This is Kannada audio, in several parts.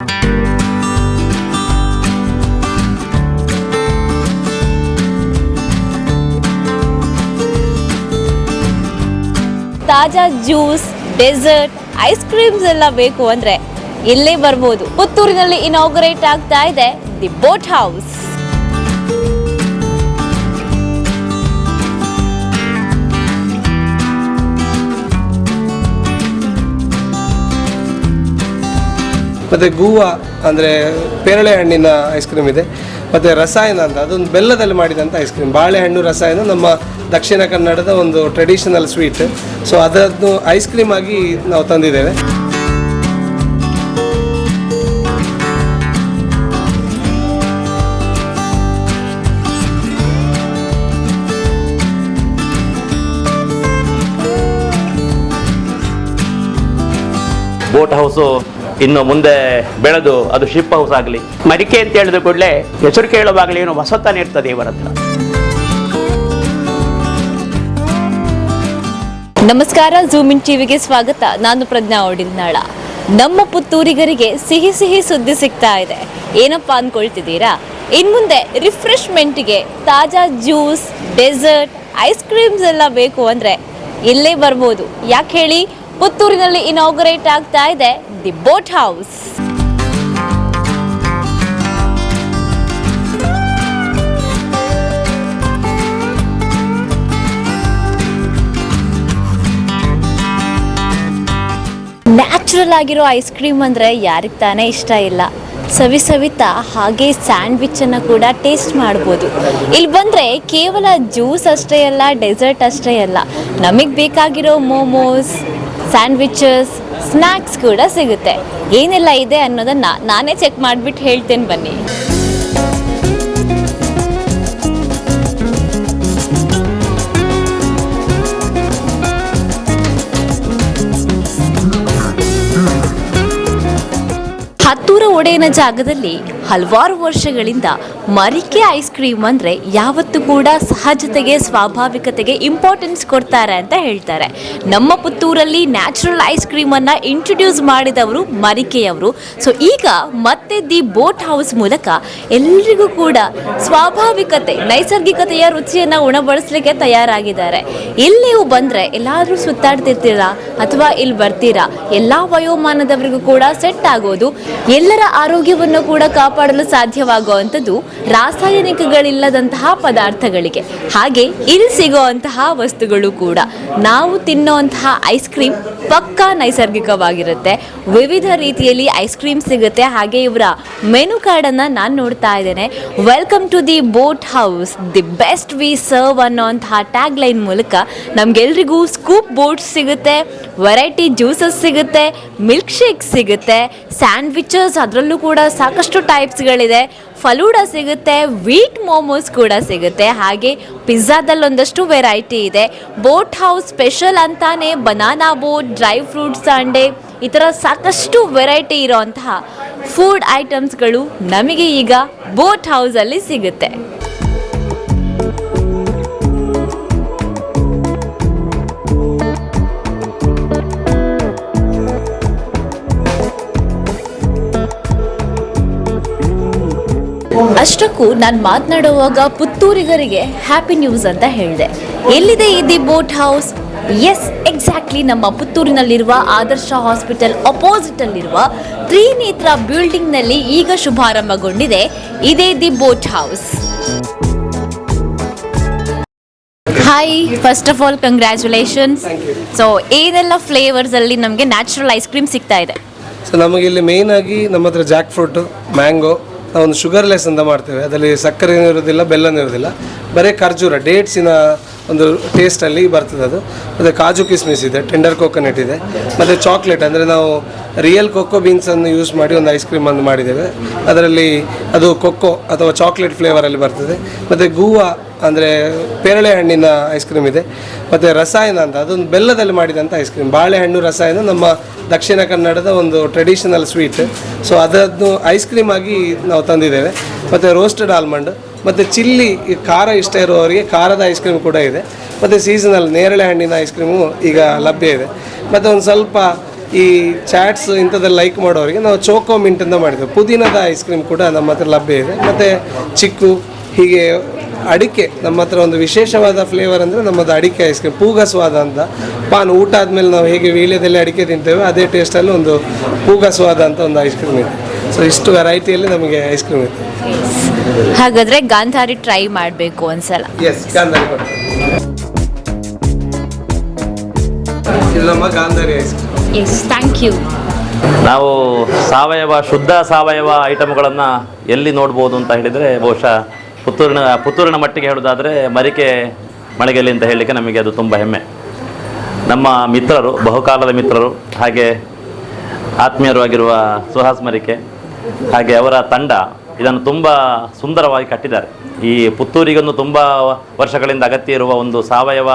ತಾಜಾ ಜ್ಯೂಸ್, ಡೆಸರ್ಟ್, ಐಸ್ ಕ್ರೀಮ್ಸ್ ಎಲ್ಲ ಬೇಕು ಅಂದ್ರೆ ಇಲ್ಲೇ ಬರ್ಬೋದು. ಪುತ್ತೂರಿನಲ್ಲಿ ಇನಾಗ್ರೇಟ್ ಆಗ್ತಾ ಇದೆ ದಿ ಬೋಟ್ ಹೌಸ್. ಮತ್ತು ಗೂವ, ಅಂದರೆ ಪೇರಳೆ ಹಣ್ಣಿನ ಐಸ್ ಕ್ರೀಮ್ ಇದೆ. ಮತ್ತು ರಸಾಯನ ಅಂತ, ಅದೊಂದು ಬೆಲ್ಲದಲ್ಲಿ ಮಾಡಿದಂಥ ಐಸ್ ಕ್ರೀಮ್ ಬಾಳೆಹಣ್ಣು, ರಸಾಯನ, ನಮ್ಮ ದಕ್ಷಿಣ ಕನ್ನಡದ ಒಂದು ಟ್ರೆಡಿಷನಲ್ ಸ್ವೀಟ್ ಸೊ ಅದನ್ನು ಐಸ್ ಕ್ರೀಮ್ ಆಗಿ ನಾವು ತಂದಿದ್ದೇವೆ. ಬೋಟ್ ಹೌಸು ಇನ್ನು ಮುಂದೆ ಬೆಳೆದು ಅದು ಶಿಪ್ ಹೌಸ್ ಆಗಲಿ. ಮಡಿಕೆ ಅಂತ ಹೇಳಿದ ಕೂಡಲೇ ಹೆಸರು ಕೇಳುವಾಗಲೇ ಏನು ಹೊಸತನ ಇರ್ತದೆ ಇವರ ಹತ್ರ. ನಮಸ್ಕಾರ ಜೂಮ್ ಇನ್ ಟಿವಿಗೆ ಸ್ವಾಗತ. ನಾನು ಪ್ರಜ್ಞಾ ಓಡಿಲ್ನಾಳ ನಮ್ಮ ಪುತ್ತೂರಿಗರಿಗೆ ಸಿಹಿ ಸಿಹಿ ಸುದ್ದಿ ಸಿಗ್ತಾ ಇದೆ. ಏನಪ್ಪಾ ಅನ್ಕೊಳ್ತಿದ್ದೀರಾ? ಇನ್ ಮುಂದೆ ರಿಫ್ರೆಶ್ಮೆಂಟ್ಗೆ ತಾಜಾ ಜ್ಯೂಸ್, ಡೆಸರ್ಟ್, ಐಸ್ ಕ್ರೀಮ್ಸ್ ಎಲ್ಲ ಬೇಕು ಅಂದ್ರೆ ಇಲ್ಲೇ ಬರ್ಬೋದು. ಯಾಕೆ ಹೇಳಿ? ಪುತ್ತೂರಿನಲ್ಲಿ ಇನಾಗ್ರೇಟ್ ಆಗ್ತಾ ಇದೆ ದಿ ಬೋಟ್ ಹೌಸ್ ನ್ಯಾಚುರಲ್ ಆಗಿರೋ ಐಸ್ ಕ್ರೀಮ್ ಅಂದರೆ ಯಾರಿಗೆ ತಾನೇ ಇಷ್ಟ ಇಲ್ಲ. ಸವಿ ಸವಿತಾ ಹಾಗೆ ಸ್ಯಾಂಡ್ವಿಚ್ಚನ್ನು ಕೂಡ ಟೇಸ್ಟ್ ಮಾಡ್ಬೋದು. ಇಲ್ಲಿ ಬಂದರೆ ಕೇವಲ ಜ್ಯೂಸ್ ಅಷ್ಟೇ ಅಲ್ಲ ಡೆಸರ್ಟ್ ಅಷ್ಟೇ ಅಲ್ಲ. ನಮಗೆ ಬೇಕಾಗಿರೋ ಮೋಮೋಸ್ ಸ್ಯಾಂಡ್ವಿಚಸ್ ಸ್ನ್ಯಾಕ್ಸ್ ಕೂಡ ಸಿಗುತ್ತೆ. ಏನೆಲ್ಲ ಇದೆ ಅನ್ನೋದನ್ನು ನಾನೇ ಚೆಕ್ ಮಾಡಿಬಿಟ್ಟು ಹೇಳ್ತೇನೆ ಬನ್ನಿ. ಹತ್ತೂರ ಒಡೆಯನ ಜಾಗದಲ್ಲಿ ಹಲವಾರು ವರ್ಷಗಳಿಂದ ಮರಿಕೆ ಐಸ್ ಕ್ರೀಮ್ ಅಂದರೆ ಯಾವತ್ತೂ ಕೂಡ ಸಹಜತೆಗೆ, ಸ್ವಾಭಾವಿಕತೆಗೆ ಇಂಪಾರ್ಟೆನ್ಸ್ ಕೊಡ್ತಾರೆ ಅಂತ ಹೇಳ್ತಾರೆ. ನಮ್ಮ ಪುತ್ತೂರಲ್ಲಿ ನ್ಯಾಚುರಲ್ ಐಸ್ ಕ್ರೀಮನ್ನು ಇಂಟ್ರೊಡ್ಯೂಸ್ ಮಾಡಿದವರು ಮರಿಕೆಯವರು. ಸೊ ಈಗ ಮತ್ತೆ ದಿ ಬೋಟ್ ಹೌಸ್ ಮೂಲಕ ಎಲ್ರಿಗೂ ಕೂಡ ಸ್ವಾಭಾವಿಕತೆ, ನೈಸರ್ಗಿಕತೆಯ ರುಚಿಯನ್ನು ಉಣಬಡಿಸಲಿಕ್ಕೆ ತಯಾರಾಗಿದ್ದಾರೆ. ಇಲ್ಲಿ ನೀವು ಬಂದರೆ ಎಲ್ಲಾದರೂ ಸುತ್ತಾಡ್ತಿರ್ತೀರಾ ಅಥವಾ ಇಲ್ಲಿ ಬರ್ತೀರಾ, ಎಲ್ಲ ವಯೋಮಾನದವರಿಗೂ ಕೂಡ ಸೆಟ್ ಆಗೋದು, ಎಲ್ಲರ ಆರೋಗ್ಯವನ್ನು ಕೂಡ ಕಾಪಾಡಲು ಸಾಧ್ಯವಾಗುವಂಥದ್ದು ರಾಸಾಯನಿಕಗಳಿಲ್ಲದಂತಹ ಪದಾರ್ಥಗಳಿಗೆ. ಹಾಗೆ ಇಲ್ಲಿ ಸಿಗುವಂತಹ ವಸ್ತುಗಳು ಕೂಡ. ನಾವು ತಿನ್ನುವಂತಹ ಐಸ್ ಕ್ರೀಮ್ ಪಕ್ಕಾ ನೈಸರ್ಗಿಕವಾಗಿರುತ್ತೆ. ವಿವಿಧ ರೀತಿಯಲ್ಲಿ ಐಸ್ ಕ್ರೀಮ್ ಸಿಗುತ್ತೆ. ಹಾಗೆ ಇವರ ಮೆನು ಕಾರ್ಡನ್ನು ನಾನು ನೋಡ್ತಾ ಇದ್ದೇನೆ. Welcome to the boat house the best we serve ಅನ್ನೋಂತಹ tag line ಮೂಲಕ ನಮಗೆಲ್ರಿಗೂ ಸ್ಕೂಪ್ ಬೋಟ್ಸ್ ಸಿಗುತ್ತೆ ವೆರೈಟಿ ಜ್ಯೂಸಸ್ ಸಿಗುತ್ತೆ ಮಿಲ್ಕ್ ಶೇಕ್ ಸಿಗುತ್ತೆ ಸ್ಯಾಂಡ್ವಿಚಸ್ ಅದರಲ್ಲೂ ಕೂಡ ಸಾಕಷ್ಟು ಟೈಪ್ಸ್ಗಳಿದೆ. ಫಲೂಡ ಸಿಗುತ್ತೆ, ವೀಟ್ ಮೋಮೋಸ್ ಕೂಡ ಸಿಗುತ್ತೆ. ಹಾಗೆ ಪಿಜ್ಜಾದಲ್ಲಿ ಒಂದಷ್ಟು ವೆರೈಟಿ ಇದೆ. ಬೋಟ್ ಹೌಸ್ ಸ್ಪೆಷಲ್ ಅಂತಾನೆ banana boat, dry fruit sundae ಈ ಥರ ಸಾಕಷ್ಟು ವೆರೈಟಿ ಇರೋಂತಹ ಫುಡ್ ಐಟಮ್ಸ್ಗಳು ನಮಗೆ ಈಗ ಬೋಟ್ ಹೌಸಲ್ಲಿ ಸಿಗುತ್ತೆ. ಅಷ್ಟಕ್ಕೂ ನಾನು ಮಾತನಾಡುವಾಗ ಪುತ್ತೂರಿಗರಿಗೆ ಹ್ಯಾಪಿ ನ್ಯೂಸ್ ಅಂತ ಹೇಳಿದೆ. ಎಲ್ಲಿದೆ ಈ the boat house? Yes exactly ನಮ್ಮ ಪುತ್ತೂರಿನಲ್ಲಿರುವ ಆದರ್ಶ ಹಾಸ್ಪಿಟಲ್ ಅಪೋಸಿಟ್ ಅಲ್ಲಿರುವ ತ್ರಿನೇತ್ರ ಬಿಲ್ಡಿಂಗ್ನಲ್ಲಿ ಈಗ ಶುಭಾರಂಭಗೊಂಡಿದೆ. ಇದೇ the boat house. Hi first of all congratulations so ಏನೆಲ್ಲ ಫ್ಲೇವರ್ಸ್ ಅಲ್ಲಿ ನಮಗೆ ನ್ಯಾಚುರಲ್ ಐಸ್ ಕ್ರೀಮ್ ಸಿಗ್ತಾ ಇದೆ? ಸೊ ನಮಗೆ ಇಲ್ಲಿ ಮೇನ್ ಆಗಿ ನಮ್ಮ ಹತ್ರ ಜಾಕ್ ಫ್ರೂಟ್ ಮ್ಯಾಂಗೋ ಒಂದು ಶುಗರ್ಲೆಸ್ ಅಂತ ಮಾಡ್ತೇವೆ. ಅದರಲ್ಲಿ ಸಕ್ಕರೆ ಇರೋದಿಲ್ಲ ಬೆಲ್ಲನೂ ಇರೋದಿಲ್ಲ ಬರೀ ಖರ್ಜೂರ ಡೇಟ್ಸಿನ ಒಂದು ಟೇಸ್ಟಲ್ಲಿ ಬರ್ತದೆ ಅದು. ಮತ್ತು ಕಾಜು ಕಿಸ್ಮಿಸ್ ಇದೆ ಟೆಂಡರ್ ಕೋಕೋನಟ್ ಇದೆ. ಮತ್ತು ಚಾಕ್ಲೇಟ್ ಅಂದರೆ ನಾವು ರಿಯಲ್ ಕೊಕ್ಕೋ ಬೀನ್ಸನ್ನು ಯೂಸ್ ಮಾಡಿ ಒಂದು ಐಸ್ ಕ್ರೀಮ್ ಅನ್ನು ಮಾಡಿದ್ದೇವೆ. ಅದರಲ್ಲಿ ಅದು ಕೊಕ್ಕೋ ಅಥವಾ ಚಾಕ್ಲೇಟ್ ಫ್ಲೇವರಲ್ಲಿ ಬರ್ತದೆ. ಮತ್ತು ಗೂವಾ ಅಂದರೆ ಪೇರಳೆ ಹಣ್ಣಿನ ಐಸ್ ಕ್ರೀಮ್ ಇದೆ. ಮತ್ತು ರಸಾಯನ ಅಂತ, ಅದೊಂದು ಬೆಲ್ಲದಲ್ಲಿ ಮಾಡಿದಂಥ ಐಸ್ ಕ್ರೀಮ್ ಬಾಳೆಹಣ್ಣು ರಸಾಯನ ನಮ್ಮ ದಕ್ಷಿಣ ಕನ್ನಡದ ಒಂದು ಟ್ರೆಡಿಷನಲ್ ಸ್ವೀಟ್ ಸೊ ಅದನ್ನು ಐಸ್ ಕ್ರೀಮ್ ಆಗಿ ನಾವು ತಂದಿದ್ದೇವೆ. ಮತ್ತು ರೋಸ್ಟೆಡ್ ಆಲ್ಮಂಡ್ ಮತ್ತು ಚಿಲ್ಲಿ ಖಾರ ಇಷ್ಟ ಇರುವವರಿಗೆ ಖಾರದ ಐಸ್ ಕ್ರೀಮ್ ಕೂಡ ಇದೆ. ಮತ್ತು ಸೀಸನಲ್ ನೇರಳೆ ಹಣ್ಣಿನ ಐಸ್ ಕ್ರೀಮು ಈಗ ಲಭ್ಯ ಇದೆ. ಮತ್ತು ಒಂದು ಸ್ವಲ್ಪ ಈ ಚಾಟ್ಸ್ ಇಂಥದ್ದೆಲ್ಲ ಲೈಕ್ ಮಾಡೋರಿಗೆ ನಾವು ಚೋಕೋ ಮಿಂಟಿಂದ ಮಾಡಿದ್ದೇವೆ. ಪುದೀನದ ಐಸ್ ಕ್ರೀಮ್ ಕೂಡ ನಮ್ಮ ಹತ್ರ ಲಭ್ಯ ಇದೆ. ಮತ್ತು ಚಿಕ್ಕು, ಹೀಗೆ ಅಡಿಕೆ, ನಮ್ಮ ಹತ್ರ ಒಂದು ವಿಶೇಷವಾದ ಫ್ಲೇವರ್ ಅಂದರೆ ನಮ್ಮದು ಅಡಿಕೆ ಐಸ್ ಕ್ರೀಮ್ ಪೂಗಸ್ವಾದ ಅಂತ. ಪಾನ್, ಊಟ ಆದಮೇಲೆ ನಾವು ಹೇಗೆ ವೀಳ್ಯದಲ್ಲಿ ಅಡಿಕೆ ತಿಂತೇವೆ ಅದೇ ಟೇಸ್ಟಲ್ಲಿ ಒಂದು ಪೂಗಸ್ವಾದ ಅಂತ ಒಂದು ಐಸ್ ಕ್ರೀಮ್ ಇದೆ. ಸೊ ಇಷ್ಟು ವೆರೈಟಿಯಲ್ಲಿ ನಮಗೆ ಐಸ್ ಕ್ರೀಮ್ ಇದೆ. ಹಾಗಾದ್ರೆ ಗಾಂಧಾರಿ ಟ್ರೈ ಮಾಡಬೇಕು ಒಂದ್ಸಲ. ಎಸ್ ಗಾಂಧಾರಿ ಕೊಡ್ತೇವೆ ಇದು ನಮ್ಮ Gandhari ice cream yes thank you ನಾವು ಸಾವಯವ ಶುದ್ಧ ಸಾವಯವ ಐಟಮ್ಗಳನ್ನು ಎಲ್ಲಿ ನೋಡ್ಬೋದು ಅಂತ ಹೇಳಿದರೆ ಬಹುಶಃ ಪುತ್ತೂರಿನ ಪುತ್ತೂರಿನ ಮಟ್ಟಿಗೆ ಹೇಳೋದಾದರೆ ಮರಿಕೆ ಮಳಿಗೆಯಲ್ಲಿ ಅಂತ ಹೇಳಲಿಕ್ಕೆ ನಮಗೆ ಅದು ತುಂಬ ಹೆಮ್ಮೆ. ನಮ್ಮ ಮಿತ್ರರು ಬಹುಕಾಲದ ಮಿತ್ರರು ಹಾಗೆ ಆತ್ಮೀಯರು ಆಗಿರುವ ಸುಹಾಸ್ ಮರಿಕೆ ಹಾಗೆ ಅವರ ತಂಡ ಇದನ್ನು ತುಂಬ ಸುಂದರವಾಗಿ ಕಟ್ಟಿದ್ದಾರೆ. ಈ ಪುತ್ತೂರಿಗೊಂದು ತುಂಬ ವರ್ಷಗಳಿಂದ ಅಗತ್ಯ ಇರುವ ಒಂದು ಸಾವಯವ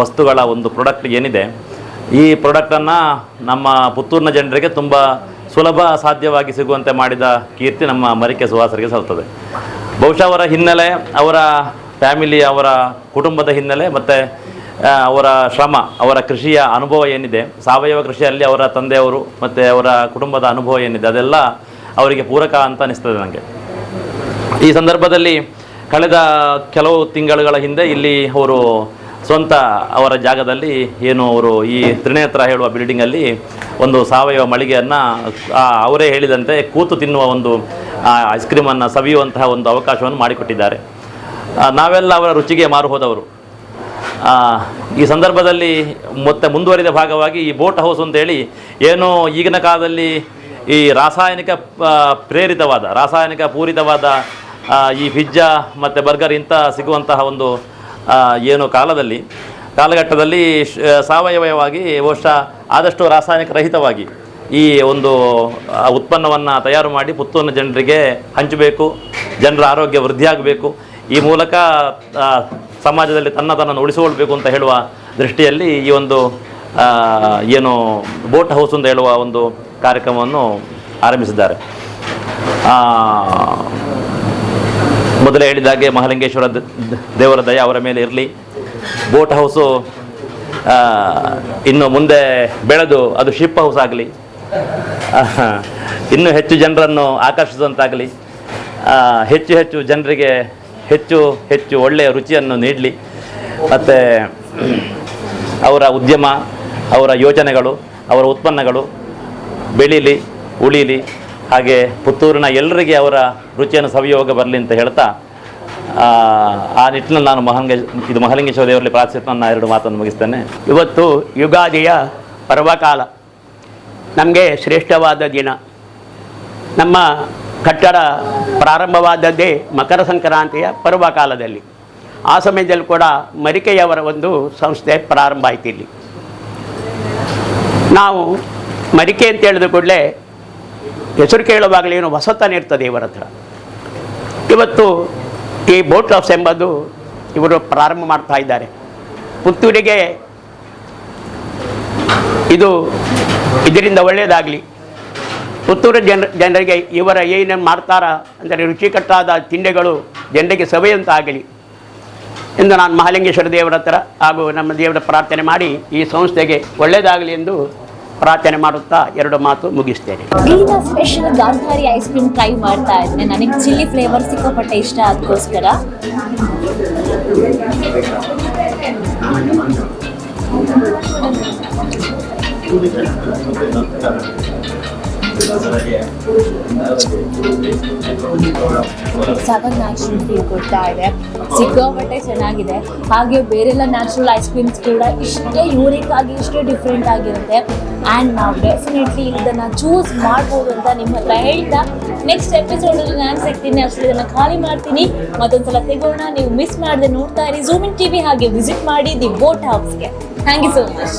ವಸ್ತುಗಳ ಒಂದು ಪ್ರಾಡಕ್ಟ್ ಏನಿದೆ, ಈ ಪ್ರಾಡಕ್ಟನ್ನು ನಮ್ಮ ಪುತ್ತೂರಿನ ಜನರಿಗೆ ತುಂಬ ಸುಲಭ ಸಾಧ್ಯವಾಗಿ ಸಿಗುವಂತೆ ಮಾಡಿದ ಕೀರ್ತಿ ನಮ್ಮ ಮರಿಕೆ ಸುಹಾಸರಿಗೆ ಸಲ್ತದೆ ಬಹುಶಃ ಅವರ ಹಿನ್ನೆಲೆ, ಅವರ ಫ್ಯಾಮಿಲಿ ಅವರ ಕುಟುಂಬದ ಹಿನ್ನೆಲೆ, ಮತ್ತು ಅವರ ಶ್ರಮ, ಅವರ ಕೃಷಿಯ ಅನುಭವ ಏನಿದೆ, ಸಾವಯವ ಕೃಷಿಯಲ್ಲಿ ಅವರ ತಂದೆಯವರು, ಮತ್ತು ಅವರ ಕುಟುಂಬದ ಅನುಭವ ಏನಿದೆ, ಅದೆಲ್ಲ ಅವರಿಗೆ ಪೂರಕ ಅಂತ ಅನಿಸ್ತದೆ ನನಗೆ ಈ ಸಂದರ್ಭದಲ್ಲಿ ಕಳೆದ ಕೆಲವು ತಿಂಗಳುಗಳ ಹಿಂದೆ ಇಲ್ಲಿ ಅವರು ಸ್ವಂತ ಅವರ ಜಾಗದಲ್ಲಿ ಏನು ಅವರು ಈ ತ್ರಿನೇತ್ರ ಹೇಳುವ ಬಿಲ್ಡಿಂಗಲ್ಲಿ ಒಂದು ಸಾವಯವ ಮಳಿಗೆಯನ್ನು ಅವರೇ ಹೇಳಿದಂತೆ ಕೂತು ತಿನ್ನುವ ಒಂದು ಐಸ್ ಕ್ರೀಮನ್ನು ಸವಿಯುವಂತಹ ಒಂದು ಅವಕಾಶವನ್ನು ಮಾಡಿಕೊಟ್ಟಿದ್ದಾರೆ. ನಾವೆಲ್ಲ ಅವರ ರುಚಿಗೆ ಮಾರು ಹೋದವರು. ಈ ಸಂದರ್ಭದಲ್ಲಿ ಮತ್ತೆ ಮುಂದುವರಿದ ಭಾಗವಾಗಿ ಈ ಬೋಟ್ ಹೌಸ್ ಅಂತೇಳಿ ಏನು ಈಗಿನ ಕಾಲದಲ್ಲಿ ಈ ರಾಸಾಯನಿಕ ಪ್ರೇರಿತವಾದ, ರಾಸಾಯನಿಕ ಪೂರಿತವಾದ ಈ ಪಿಜ್ಜಾ ಮತ್ತು ಬರ್ಗರ್ ಇಂಥ ಸಿಗುವಂತಹ ಒಂದು ಏನು ಕಾಲದಲ್ಲಿ, ಕಾಲಘಟ್ಟದಲ್ಲಿ ಸಾವಯವವಾಗಿ ಬಹುಶಃ ಆದಷ್ಟು ರಾಸಾಯನಿಕ ರಹಿತವಾಗಿ ಈ ಒಂದು ಉತ್ಪನ್ನವನ್ನು ತಯಾರು ಮಾಡಿ ಪುತ್ತೂರಿನ ಜನರಿಗೆ ಹಂಚಬೇಕು, ಜನರ ಆರೋಗ್ಯ ವೃದ್ಧಿಯಾಗಬೇಕು, ಈ ಮೂಲಕ ಸಮಾಜದಲ್ಲಿ ತನ್ನ ತನ್ನನ್ನು ಉಳಿಸಿಕೊಳ್ಬೇಕು ಅಂತ ಹೇಳುವ ದೃಷ್ಟಿಯಲ್ಲಿ ಈ ಒಂದು ಏನು ಬೋಟ್ ಹೌಸ್ ಅಂತ ಹೇಳುವ ಒಂದು ಕಾರ್ಯಕ್ರಮವನ್ನು ಆರಂಭಿಸಿದ್ದಾರೆ. ಮೊದಲೇ ಹೇಳಿದಾಗೆ ಮಹಾಲಿಂಗೇಶ್ವರ ದೇವರ ದಯ ಅವರ ಮೇಲೆ ಇರಲಿ. ಬೋಟ್ ಹೌಸು ಇನ್ನು ಮುಂದೆ ಬೆಳೆದು ಅದು ಶಿಪ್ ಹೌಸ್ ಆಗಲಿ. ಇನ್ನೂ ಹೆಚ್ಚು ಜನರನ್ನು ಆಕರ್ಷಿಸುವಂತಾಗಲಿ. ಹೆಚ್ಚು ಹೆಚ್ಚು ಜನರಿಗೆ ಹೆಚ್ಚು ಹೆಚ್ಚು ಒಳ್ಳೆಯ ರುಚಿಯನ್ನು ನೀಡಲಿ. ಮತ್ತು ಅವರ ಉದ್ಯಮ, ಅವರ ಯೋಜನೆಗಳು, ಅವರ ಉತ್ಪನ್ನಗಳು ಬೆಳೀಲಿ ಉಳೀಲಿ ಹಾಗೆ ಪುತ್ತೂರಿನ ಎಲ್ಲರಿಗೆ ಅವರ ರುಚಿಯನ್ನು ಸವಿಯೋಗ ಬರಲಿ ಅಂತ ಹೇಳ್ತಾ ಆ, ನಿಟ್ಟಿನಲ್ಲಿ ನಾನು ಮಹಾಲಿಂಗೇಶ್ ಇದು ಮಹಾಲಿಂಗೇಶ್ವರ ದೇವರಲ್ಲಿ ಪ್ರಾರ್ಥಿಸಿ ನಾನು ಎರಡು ಮಾತನ್ನು ಮುಗಿಸ್ತೇನೆ. ಇವತ್ತು ಯುಗಾದಿಯ ಪರ್ವಕಾಲ ನಮಗೆ ಶ್ರೇಷ್ಠವಾದ ದಿನ. ನಮ್ಮ ಕಟ್ಟಡ ಪ್ರಾರಂಭವಾದದ್ದೇ ಮಕರ ಸಂಕ್ರಾಂತಿಯ ಪರ್ವಕಾಲದಲ್ಲಿ. ಆ ಸಮಯದಲ್ಲಿ ಕೂಡ ಮರಿಕೆಯವರ ಒಂದು ಸಂಸ್ಥೆ ಪ್ರಾರಂಭ ಆಯ್ತು ಇಲ್ಲಿ. ನಾವು ಮರಿಕೆ ಅಂತ ಹೇಳಿದ ಕೂಡಲೇ ಹೆಸರು ಕೇಳುವಾಗಲೇನು ಹೊಸತನ ಇರ್ತದೆ ಇವರ ಹತ್ರ. ಇವತ್ತು ಈ ಬೋಟ್ ಹೌಸ್ ಎಂಬುದು ಇವರು ಪ್ರಾರಂಭ ಮಾಡ್ತಾ ಇದ್ದಾರೆ. ಪುತ್ತೂರಿಗೆ ಇದು ಇದರಿಂದ ಒಳ್ಳೆಯದಾಗಲಿ. ಪುತ್ತೂರು ಜನ ಜನರಿಗೆ ಇವರ ಏನೇನು ಮಾಡ್ತಾರ ಅಂದರೆ ರುಚಿಕಟ್ಟಾದ ತಿಂಡಿಗಳು ಜನರಿಗೆ ಸವೆಯಂತಾಗಲಿ ಎಂದು ನಾನು ಮಹಾಲಿಂಗೇಶ್ವರ ದೇವರ ಹತ್ರ ಹಾಗೂ ನಮ್ಮ ದೇವರ ಪ್ರಾರ್ಥನೆ ಮಾಡಿ ಈ ಸಂಸ್ಥೆಗೆ ಒಳ್ಳೆಯದಾಗಲಿ ಎಂದು ಪ್ರಾರ್ಥನೆ ಮಾಡುತ್ತಾ ಎರಡು ಮಾತು ಮುಗಿಸ್ತೇನೆ. ಈಗ special Gandhari ice cream try ಮಾಡ್ತಾ ಇದ್ದೆ ನನಗೆ ಚಿಲ್ಲಿ ಫ್ಲೇವರ್ ಸಿಕ್ಕಾಪಟ್ಟೆ ಇಷ್ಟ ಅದಕ್ಕೋಸ್ಕರ ಸಖತ್ ನ್ಯಾಚುರಲ್ ಫೀಲ್ ಕೊಡ್ತಾ ಇದೆ. ಸಿಕ್ಕಾಪಟ್ಟೆ ಚೆನ್ನಾಗಿದೆ. ಹಾಗೆ ಬೇರೆಲ್ಲ ನ್ಯಾಚುರಲ್ ಐಸ್ ಕ್ರೀಮ್ಸ್ ಕೂಡ ಇಷ್ಟೇ ಯೂನಿಕ್ ಆಗಿ, ಇಷ್ಟೇ ಡಿಫ್ರೆಂಟ್ ಆಗಿರುತ್ತೆ. ಆ್ಯಂಡ್ ನಾವು ಡೆಫಿನೆಟ್ಲಿ ಇದನ್ನು ಚೂಸ್ ಮಾಡ್ಬೋದು ಅಂತ ನಿಮ್ಮ ಹತ್ರ ಹೇಳ್ತಾ ನೆಕ್ಸ್ಟ್ ಎಪಿಸೋಡಲ್ಲಿ ನಾನು ಸಿಗ್ತೀನಿ. ಅಷ್ಟು ಇದನ್ನು ಖಾಲಿ ಮಾಡ್ತೀನಿ. ಮತ್ತೊಂದ್ಸಲ ಸಿಗೋಣ. ನೀವು ಮಿಸ್ ಮಾಡದೆ ನೋಡ್ತಾ ಇರಿ. ಝೂಮಿನ್ ಟಿ ವಿ ಹಾಗೆ ವಿಸಿಟ್ ಮಾಡಿ the boat ಹೌಸ್ಗೆ. Thank you so much